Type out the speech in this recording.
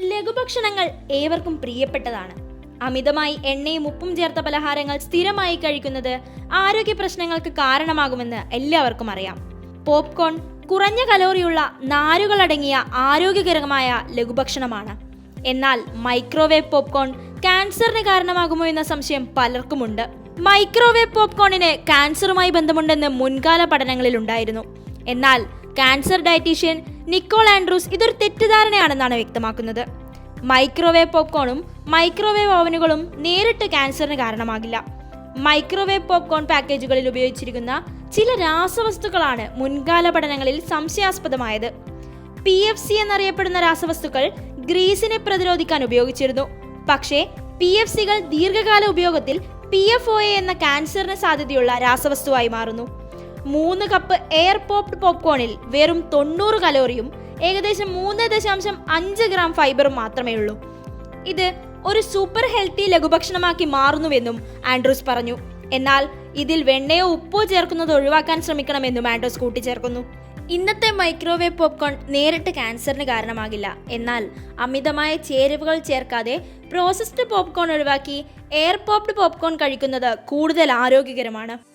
ലഘുഭക്ഷണങ്ങൾ ഏവർക്കും പ്രിയപ്പെട്ടതാണ്. അമിതമായി എണ്ണയും ഉപ്പും ചേർത്ത പലഹാരങ്ങൾ സ്ഥിരമായി കഴിക്കുന്നത് ആരോഗ്യ പ്രശ്നങ്ങൾക്ക് കാരണമാകുമെന്ന് എല്ലാവർക്കും അറിയാം. പോപ്കോൺ കുറഞ്ഞ കലോറിയുള്ള നാരുകളടങ്ങിയ ആരോഗ്യകരമായ ലഘുഭക്ഷണമാണ്. എന്നാൽ മൈക്രോവേവ് പോപ്കോൺ ക്യാൻസറിന് കാരണമാകുമോ എന്ന സംശയം പലർക്കുമുണ്ട്. മൈക്രോവേവ് പോപ്കോണിന് ക്യാൻസറുമായി ബന്ധമുണ്ടെന്ന് മുൻകാല പഠനങ്ങളിൽ ഉണ്ടായിരുന്നു എന്നാൽ ക്യാൻസർ ഡയറ്റീഷ്യൻ നിക്കോൾ ആൻഡ്രൂസ് ഇതൊരു തെറ്റിദ്ധാരണയാണെന്നാണ് വ്യക്തമാക്കുന്നത്. മൈക്രോവേവ് പോപ്കോണും മൈക്രോവേവ് ഓവനുകളും നേരിട്ട് ക്യാൻസറിന് കാരണമാകില്ല. മൈക്രോവേവ് പോപ്കോൺ പാക്കേജുകളിൽ ഉപയോഗിച്ചിരിക്കുന്ന ചില രാസവസ്തുക്കളാണ് മുൻകാല പഠനങ്ങളിൽ സംശയാസ്പദമായത്. പി എഫ് സി എന്നറിയപ്പെടുന്ന രാസവസ്തുക്കൾ ഗ്രീസിനെ പ്രതിരോധിക്കാൻ ഉപയോഗിച്ചിരുന്നു. പക്ഷേ പി എഫ് സികൾ ദീർഘകാല ഉപയോഗത്തിൽ പി എഫ് ഒ എ എന്ന ക്യാൻസറിന് സാധ്യതയുള്ള രാസവസ്തുവായി മാറുന്നു. മൂന്ന് കപ്പ് എയർ പോപ്ഡ് പോപ്കോണിൽ വെറും തൊണ്ണൂറ് കലോറിയും ഏകദേശം മൂന്ന് ദശാംശം അഞ്ച് ഗ്രാം ഫൈബറും മാത്രമേ ഉള്ളൂ. ഇത് ഒരു സൂപ്പർ ഹെൽത്തി ലഘുഭക്ഷണമാക്കി മാറുന്നുവെന്നും ആൻഡ്രൂസ് പറഞ്ഞു. എന്നാൽ ഇതിൽ വെണ്ണയോ ഉപ്പോ ചേർക്കുന്നത് ഒഴിവാക്കാൻ ശ്രമിക്കണമെന്നും ആൻഡ്രൂസ് കൂട്ടിച്ചേർക്കുന്നു. ഇന്നത്തെ മൈക്രോവേവ് പോപ്കോൺ നേരിട്ട് ക്യാൻസറിന് കാരണമാകില്ല. എന്നാൽ അമിതമായ ചേരുവകൾ ചേർക്കാതെ പ്രോസസ്ഡ് പോപ്കോൺ ഒഴിവാക്കി എയർ പോപ്ഡ് പോപ്കോൺ കഴിക്കുന്നത് കൂടുതൽ ആരോഗ്യകരമാണ്.